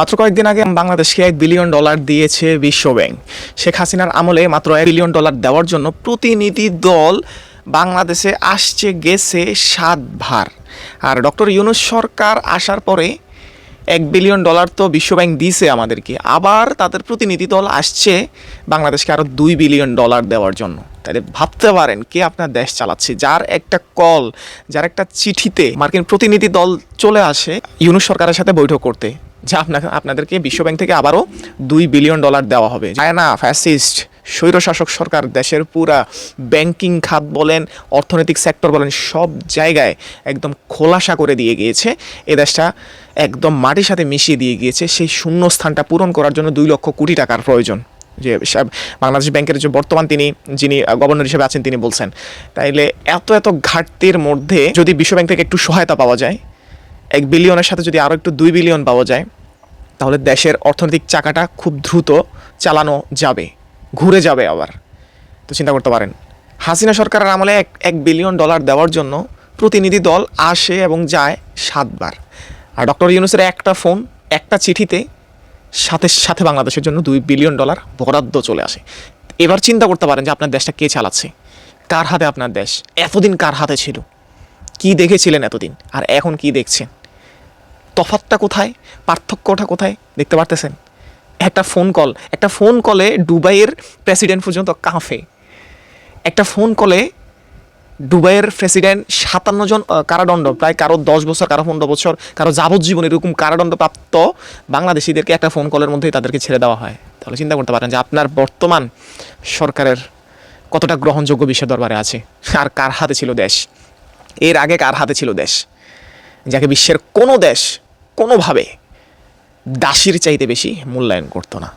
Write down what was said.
মাত্র কয়েকদিন আগে বাংলাদেশকে এক বিলিয়ন ডলার দিয়েছে বিশ্ব ব্যাংক শেখ হাসিনার আমলে মাত্র এক বিলিয়ন ডলার দেওয়ার জন্য প্রতিনিধি দল বাংলাদেশে আসছে, গেছে সাতবার। আর ডক্টর ইউনুস সরকার আসার পরে এক বিলিয়ন ডলার তো বিশ্বব্যাংক দিয়েছে আমাদেরকে। আবার তাদের প্রতিনিধি দল আসছে বাংলাদেশকে আরও দুই বিলিয়ন ডলার দেওয়ার জন্য। তাহলে ভাবতে পারেন কে আপনার দেশ চালাচ্ছে। যার একটা কল, যার একটা চিঠিতে মার্কিন প্রতিনিধি দল চলে আসে ইউনুস সরকারের সাথে বৈঠক করতে। যা আপনাকে, আপনাদেরকে বিশ্বব্যাংক থেকে আবারও দুই বিলিয়ন ডলার দেওয়া হবে। চায়না ফ্যাসিস্ট, স্বৈরশাসক সরকার, দেশের পুরা ব্যাংকিং খাত বলেন, অর্থনৈতিক সেক্টর বলেন, সব জায়গায় একদম খোলাসা করে দিয়ে গিয়েছে। এ দেশটা একদম মাটির সাথে মিশিয়ে দিয়ে গিয়েছে। সেই শূন্য স্থানটা পূরণ করার জন্য দুই লক্ষ কোটি টাকার প্রয়োজন। যে বাংলাদেশ ব্যাংকের যে বর্তমান তিনি, যিনি গভর্নর হিসেবে আছেন, তিনি বলছেন, তাইলে এত এত ঘাটতির মধ্যে যদি বিশ্বব্যাংক থেকে একটু সহায়তা পাওয়া যায়, এক বিলিয়নের সাথে যদি আরও একটু দুই বিলিয়ন পাওয়া যায় তাহলে দেশের অর্থনৈতিক চাকাটা খুব দ্রুত চালানো যাবে, ঘুরে যাবে আবার। তো চিন্তা করতে পারেন, হাসিনা সরকারের আমলে এক এক বিলিয়ন ডলার দেওয়ার জন্য প্রতিনিধি দল আসে এবং যায় সাতবার। আর ডক্টর ইউনুসের একটা ফোন, একটা চিঠিতে সাথে সাথে বাংলাদেশের জন্য দুই বিলিয়ন ডলার বরাদ্দ চলে আসে। এবার চিন্তা করতে পারেন যে আপনার দেশটা কে চালাচ্ছে, কার হাতে আপনার দেশ, এতদিন কার হাতে ছিল, কি দেখেছিলেন এতদিন, আর এখন কি দেখছেন? তফাতটা কোথায়? পার্থক্যটা কোথায়? দেখতে পারতেছেন? একটা ফোন কল একটা ফোন কলে দুবাইয়ের প্রেসিডেন্ট পর্যন্ত কাঁফে। একটা ফোন কলে দুবাইয়ের প্রেসিডেন্ট সাতান্ন জন কারাদণ্ড, প্রায় কারও দশ বছর, কারও পনেরো বছর, কারও যাবজ্জীবন এরকম কারাদণ্ড প্রাপ্ত বাংলাদেশিদেরকে একটা ফোন কলের মধ্যেই তাদেরকে ছেড়ে দেওয়া হয়। তাহলে চিন্তা করতে পারেন যে আপনার বর্তমান সরকারের কতটা গ্রহণযোগ্য বিশ্ব দরবারে আছে? আর কার হাতে ছিল দেশ? এর আগে কার হাতে ছিল দেশ? যাকে বিশ্বের কোনো দেশ কোনোভাবে দাসির চাইতে বেশি মূল্যায়ন করতো না।